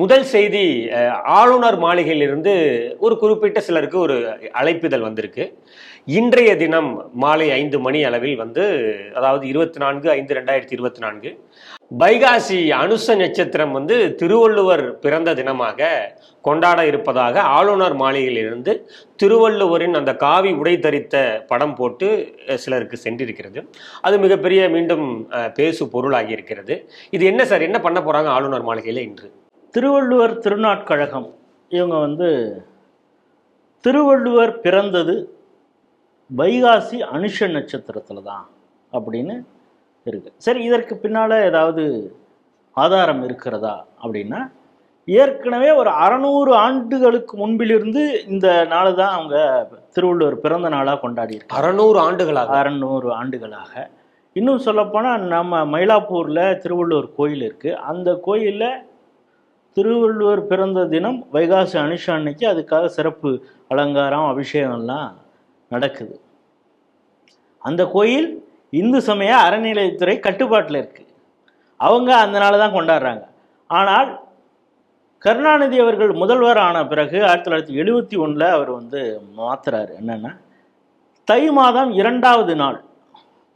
முதல் செய்தி ஆளுநர் மாளிகையிலிருந்து ஒரு குறிப்பிட்ட சிலருக்கு ஒரு அழைப்பிதழ் வந்திருக்கு. இன்றைய தினம் மாலை ஐந்து மணி அளவில் வந்து அதாவது இருபத்தி நான்கு ஐந்து ரெண்டாயிரத்தி இருபத்தி நான்கு வைகாசி அனுச நட்சத்திரம் வந்து திருவள்ளுவர் பிறந்த தினமாக கொண்டாட இருப்பதாக ஆளுநர் மாளிகையிலிருந்து திருவள்ளுவரின் அந்த காவி உடை தரித்த படம் போட்டு சிலருக்கு சென்றிருக்கிறது. அது மிகப்பெரிய மீண்டும் பேசு பொருளாகி இருக்கிறது. இது என்ன சார்? என்ன பண்ண போகிறாங்க ஆளுநர் மாளிகையில் இன்று? திருவள்ளுவர் திருநாட்கழகம். இவங்க வந்து திருவள்ளுவர் பிறந்தது வைகாசி அனுஷ நட்சத்திரத்தில் தான் அப்படின்னு இருக்கு. சரி இதற்கு பின்னால் ஏதாவது ஆதாரம் இருக்கிறதா அப்படின்னா ஏற்கனவே ஒரு அறநூறு ஆண்டுகளுக்கு முன்பிலிருந்து இந்த நாள் தான் அவங்க திருவள்ளுவர் பிறந்த நாளாக கொண்டாடி அறநூறு ஆண்டுகளாக? அறநூறு ஆண்டுகளாக. இன்னும் சொல்லப்போனால் நம்ம மயிலாப்பூரில் திருவள்ளுவர் கோயில் இருக்குது அந்த கோயிலில் திருவள்ளுவர் பிறந்த தினம் வைகாசி அனுஷா அன்னைக்கு அதுக்காக சிறப்பு அலங்காரம் அபிஷேகம்லாம் நடக்குது. அந்த கோயில் இந்து சமய அறநிலையத்துறை கட்டுப்பாட்டில் இருக்குது அவங்க அந்த நாளை தான் கொண்டாடுறாங்க. ஆனால் கருணாநிதி அவர்கள் முதல்வர் ஆன பிறகு ஆயிரத்தி தொள்ளாயிரத்தி எழுபத்தி ஒன்றில் அவர் வந்து மாத்துறாரு. என்னென்னா தை மாதம் இரண்டாவது நாள்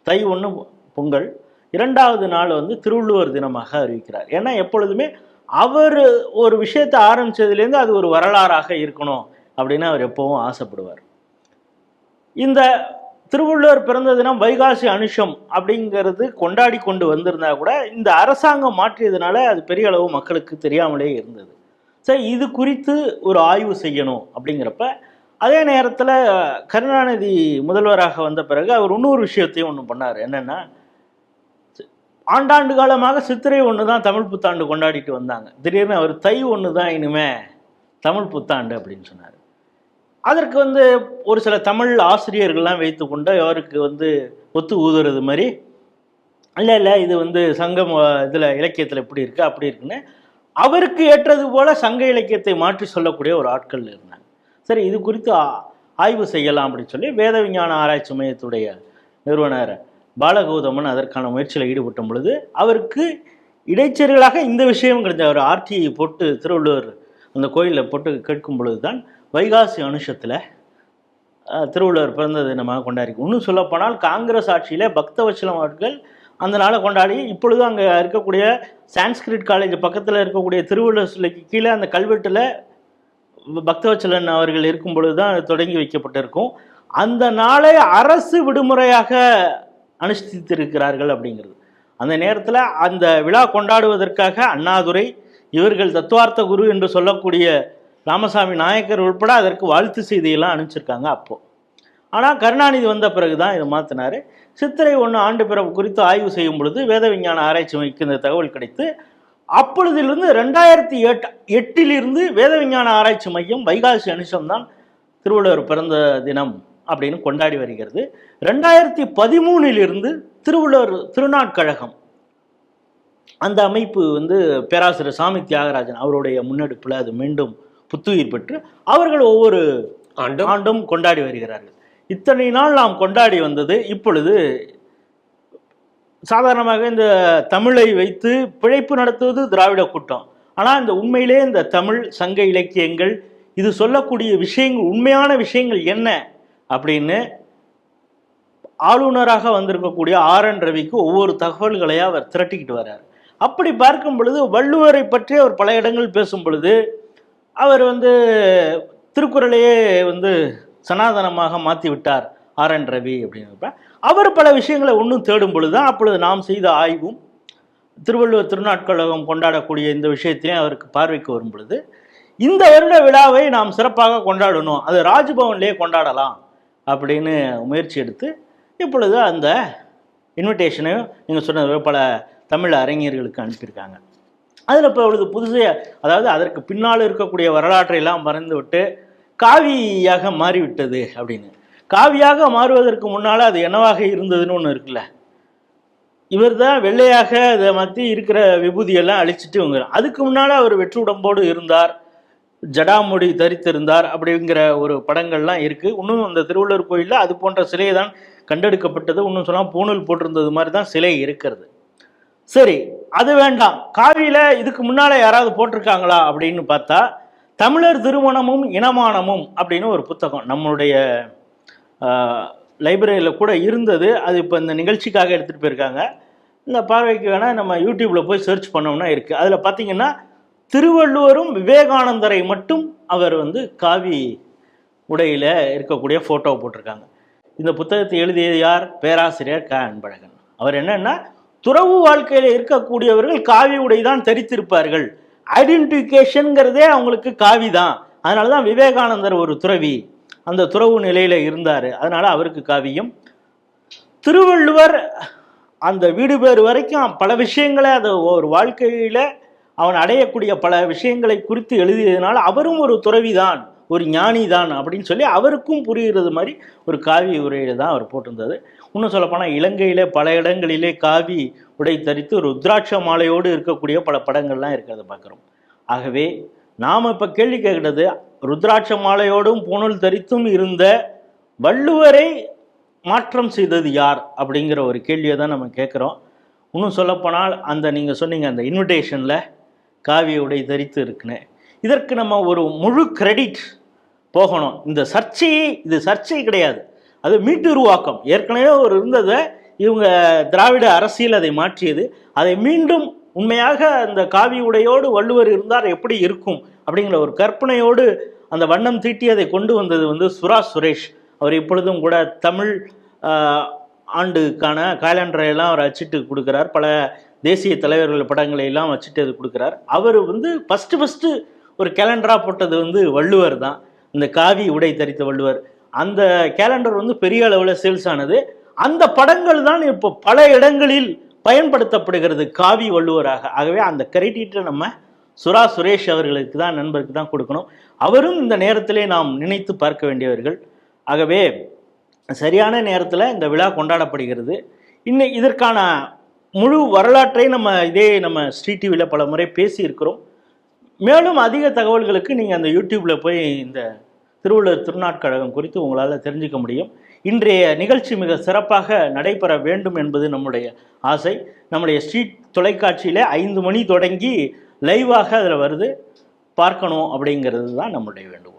தை ஒன்று பொங்கல் இரண்டாவது நாள் வந்து திருவள்ளுவர் தினமாக அறிவிக்கிறார். ஏன்னா எப்பொழுதுமே அவர் ஒரு விஷயத்தை ஆரம்பிச்சதுலேருந்து அது ஒரு வரலாறாக இருக்கணும் அப்படின்னு அவர் எப்பவும் ஆசைப்படுவார். இந்த திருவள்ளுவர் பிறந்த தினம் வைகாசி அனுஷம் அப்படிங்கிறது கொண்டாடி கொண்டு வந்திருந்தா கூட இந்த அரசாங்கம் மாற்றியதுனால அது பெரிய அளவு மக்களுக்கு தெரியாமலே இருந்தது. சரி இது குறித்து ஒரு ஆய்வு செய்யணும் அப்படிங்கிறப்ப அதே நேரத்தில் கருணாநிதி முதல்வராக வந்த பிறகு அவர் இன்னொரு விஷயத்தையும் ஒன்று பண்ணார். என்னென்னா ஆண்டாண்டு காலமாக சித்திரை ஒன்று தான் தமிழ் புத்தாண்டு கொண்டாடிட்டு வந்தாங்க. திடீர்னு அவர் தை ஒன்று தான் இனிமே தமிழ் புத்தாண்டு அப்படின்னு சொன்னார். அதற்கு வந்து ஒரு சில தமிழ் ஆசிரியர்கள்லாம் வைத்துக்கொண்டு அவருக்கு வந்து ஒத்து ஊதுறது மாதிரி இல்லை இல்லை இது வந்து சங்கம் இதில் இலக்கியத்தில் இப்படி இருக்குது அப்படி இருக்குன்னு அவருக்கு ஏற்றது போல சங்க இலக்கியத்தை மாற்றி சொல்லக்கூடிய ஒரு ஆட்கள் இருந்தாங்க. சரி இது குறித்து ஆ- ஆய்வு செய்யலாம் அப்படின்னு சொல்லி வேத விஞ்ஞான ஆராய்ச்சி மையத்துடைய நிறுவனர் பாலகௌதமன் அதற்கான முயற்சியில் ஈடுபட்டும் பொழுது அவருக்கு இடைச்செருகளாக இந்த விஷயம் கிடைச்ச அவர் ஆர்டிஐ போட்டு திருவள்ளுவர் அந்த கோயிலில் போட்டு கேட்கும் பொழுது தான் வைகாசி அனுஷத்தில் திருவள்ளுவர் பிறந்தது நம்ம கொண்டாடி இன்னும் சொல்லப்போனால் காங்கிரஸ் ஆட்சியில் பக்தவச்சலம் அவர்கள் அந்த நாளை கொண்டாடி இப்பொழுது அங்கே இருக்கக்கூடிய சான்ஸ்கிரிட் காலேஜ் பக்கத்தில் இருக்கக்கூடிய திருவள்ளுவர் சிலைக்கு கீழே அந்த கல்வெட்டில் பக்தவச்சலன் அவர்கள் இருக்கும் பொழுது தான் தொடங்கி வைக்கப்பட்டிருக்கும். அந்த நாளை அரசு விடுமுறையாக அனுஷ்டித்திருக்கிறார்கள் அப்படிங்கிறது. அந்த நேரத்தில் அந்த விழா கொண்டாடுவதற்காக அண்ணாதுரை இவர்கள் தத்துவார்த்த குரு என்று சொல்லக்கூடிய ராமசாமி நாயக்கர் உட்பட அதற்கு வாழ்த்து செய்தியெல்லாம் அனுப்பிச்சிருக்காங்க அப்போது ஆனால் கருணாநிதி வந்த பிறகு தான் இதை மாற்றினார் சித்திரை ஒன்று ஆண்டு பிறப்பு குறித்து ஆய்வு செய்யும் பொழுது வேத விஞ்ஞான ஆராய்ச்சி மைக்கு இந்த தகவல் கிடைத்து அப்பொழுதிலிருந்து ரெண்டாயிரத்தி எட்டு எட்டிலிருந்து வேத விஞ்ஞான ஆராய்ச்சி மையம் வைகாசி அனுஷம் தான் திருவள்ளுவர் பிறந்த தினம். அப்படின்னு கொண்டாடி வருகிறது. ரெண்டாயிரத்தி பதிமூணிலிருந்து திருவள்ளுவர் திருநாட்கழகம். அந்த அமைப்பு வந்து பேராசிரியர் சாமி தியாகராஜன் அவருடைய முன்னெடுப்பில் அது மீண்டும் புத்துயிர் பெற்று அவர்கள் ஒவ்வொரு ஆண்டும் ஆண்டும் கொண்டாடி வருகிறார்கள். இத்தனை நாள் நாம் கொண்டாடி வந்தது இப்பொழுது சாதாரணமாக இந்த தமிழை வைத்து பிழைப்பு நடத்துவது திராவிட கூட்டம். ஆனால் இந்த உண்மையிலே இந்த தமிழ் சங்க இலக்கியங்கள் இது சொல்லக்கூடிய விஷயங்கள் உண்மையான விஷயங்கள் என்ன? அப்படின்னு ஆளுநராக வந்திருக்கக்கூடிய ஆர் என் ரவிக்கு ஒவ்வொரு தகவல்களையும் அவர் திரட்டிக்கிட்டு வர்றார். அப்படி பார்க்கும் பொழுது வள்ளுவரை பற்றி அவர் பல இடங்கள் பேசும் பொழுது அவர் வந்து திருக்குறளையே வந்து சனாதனமாக மாற்றி விட்டார் ஆர் என் ரவி அப்படிங்கிறப்ப. அவர் பல விஷயங்களை ஒன்றும் தேடும் பொழுது தான் அப்பொழுது நாம் செய்த ஆய்வும் திருவள்ளுவர் திருநாட்கழகம் கொண்டாடக்கூடிய இந்த விஷயத்திலையும் அவருக்கு பார்வைக்கு வரும் பொழுது இந்த வருட விழாவை நாம் சிறப்பாக கொண்டாடணும் அது ராஜ்பவன்லேயே கொண்டாடலாம் அப்படின்னு முயற்சி எடுத்து இப்பொழுது அந்த இன்விடேஷனையும் நீங்கள் சொன்ன பல தமிழ் அறிஞர்களுக்கு அனுப்பியிருக்காங்க. அதில் இப்போ அவளுக்கு புதுசாக அதாவது அதற்கு பின்னால் இருக்கக்கூடிய வரலாற்றையெல்லாம் மறந்துவிட்டு மறந்து விட்டு காவியாக மாறிவிட்டது அப்படின்னு. காவியாக மாறுவதற்கு முன்னால் அது என்னவாக இருந்ததுன்னு ஒன்று இருக்குல்ல. இவர் தான் வெள்ளையாக அதை மாற்றி இருக்கிற விபூதியெல்லாம் அழிச்சிட்டு இவங்க அதுக்கு முன்னால் அவர் வெற்று உடம்போடு இருந்தார். ஜடாமுடி தரித்திருந்தார் அப்படிங்கிற ஒரு படங்கள்லாம் இருக்குது இன்னும் அந்த திருவள்ளுவர் கோயிலில் அது போன்ற சிலை தான் கண்டெடுக்கப்பட்டது. இன்னும் சொன்னால் பூணூல் போட்டிருந்தது மாதிரி தான் சிலை இருக்கிறது. சரி அது வேண்டாம். காவியில இதுக்கு முன்னால யாராவது போட்டிருக்காங்களா அப்படின்னு பார்த்தா தமிழர் திருமணமும் இனமானமும் அப்படின்னு ஒரு புத்தகம் நம்மளுடைய லைப்ரரியில் கூட இருந்தது. அது இப்போ இந்த நிகழ்ச்சிக்காக எடுத்துகிட்டு போயிருக்காங்க. இந்த பார்வைக்கு வேணால் நம்ம யூடியூப்பில் போய் சர்ச் பண்ணோம்னா இருக்குது அதில் பார்த்தீங்கன்னா திருவள்ளுவரும் விவேகானந்தரை மட்டும் அவர் வந்து காவி உடையில் இருக்கக்கூடிய ஃபோட்டோவை போட்டிருக்காங்க. இந்த புத்தகத்தை எழுதியது யார்? பேராசிரியர் க. அன்பழகன். அவர் என்னன்னா துறவு வாழ்க்கையில் இருக்கக்கூடியவர்கள் காவி உடை தான் தரித்திருப்பார்கள். ஐடென்டிஃபிகேஷனுங்கிறதே அவங்களுக்கு காவி தான். அதனால தான் விவேகானந்தர் ஒரு துறவி. அந்த துறவு நிலையில் இருந்தார். அதனால் அவருக்கு காவியும். திருவள்ளுவர் அந்த வீடு பேர் வரைக்கும் பல விஷயங்களை அது ஒரு வாழ்க்கையில் அவன் அடையக்கூடிய பல விஷயங்களை குறித்து எழுதியதுனால அவரும் ஒரு துறவிதான் ஒரு ஞானி தான் அப்படின்னு சொல்லி அவருக்கும் புரிகிறது மாதிரி ஒரு காவி உரையில தான் அவர் போட்டிருந்தது. இன்னும் சொல்லப்போனால் இலங்கையிலே பல இடங்களிலே காவி உடை தரித்து ருத்ராட்ச மாலையோடு இருக்கக்கூடிய பல படங்கள்லாம் இருக்கிறத பார்க்குறோம். ஆகவே நாம் இப்போ கேள்வி கேட்கிறது ருத்ராட்ச மாலையோடும் பூணூல் தரித்தும் இருந்த வள்ளுவரை மாற்றம் செய்தது யார் அப்படிங்கிற ஒரு கேள்வியை தான் நம்ம கேட்குறோம். இன்னும் சொல்லப்போனால் அந்த நீங்கள் சொன்னீங்க அந்த இன்விடேஷனில் காவிய உடை தரித்து இருக்குன்னு இதற்கு நம்ம ஒரு முழு கிரெடிட் போகணும். இந்த சர்ச்சையை இது சர்ச்சை கிடையாது. அது மீட்டு உருவாக்கம். ஏற்கனவே ஒரு இருந்ததை இவங்க திராவிட அரசியல் அதை மாற்றியது. அதை மீண்டும் உண்மையாக அந்த காவி உடையோடு வள்ளுவர் இருந்தார் எப்படி இருக்கும் அப்படிங்கிற ஒரு கற்பனையோடு அந்த வண்ணம் தீட்டி அதை கொண்டு வந்தது வந்து சுரா சுரேஷ். அவர் இப்பொழுதும் கூட தமிழ் ஆண்டுக்கான காலண்டரையெல்லாம் அவர் அச்சிட்டு கொடுக்குறார். பல தேசிய தலைவர்கள் படங்களை எல்லாம் வச்சுட்டு அது கொடுக்குறார். அவர் வந்து ஃபஸ்ட்டு ஃபஸ்ட்டு ஒரு கேலண்டராக போட்டது வந்து வள்ளுவர் தான். இந்த காவி உடை தரித்த வள்ளுவர். அந்த கேலண்டர் வந்து பெரிய அளவில் சேல்ஸ் ஆனது. அந்த படங்கள் தான் இப்போ பல இடங்களில் பயன்படுத்தப்படுகிறது காவி வள்ளுவராக. ஆகவே அந்த கிரெடிட்டை நம்ம சுரா சுரேஷ் அவர்களுக்கு தான் நண்பருக்கு தான் கொடுக்கணும். அவரும் இந்த நேரத்திலே நாம் நினைத்து பார்க்க வேண்டியவர்கள். ஆகவே சரியான நேரத்தில் இந்த விழா கொண்டாடப்படுகிறது. இன்னும் இதற்கான முழு வரலாற்றை நம்ம இதே நம்ம ஸ்ரீ டிவியில் பல முறை பேசியிருக்கிறோம். மேலும் அதிக தகவல்களுக்கு நீங்கள் அந்த யூடியூப்பில் போய் இந்த திருவள்ளுவர் திருநாட்கழகம் குறித்து உங்களால் தெரிஞ்சுக்க முடியும். இன்றைய நிகழ்ச்சி மிக சிறப்பாக நடைபெற வேண்டும் என்பது நம்முடைய ஆசை. நம்முடைய ஸ்ட்ரீட் தொலைக்காட்சியில் ஐந்து மணி தொடங்கி லைவாக அதில் வருது. பார்க்கணும் அப்படிங்கிறது தான் நம்முடைய வேண்டுகோள்.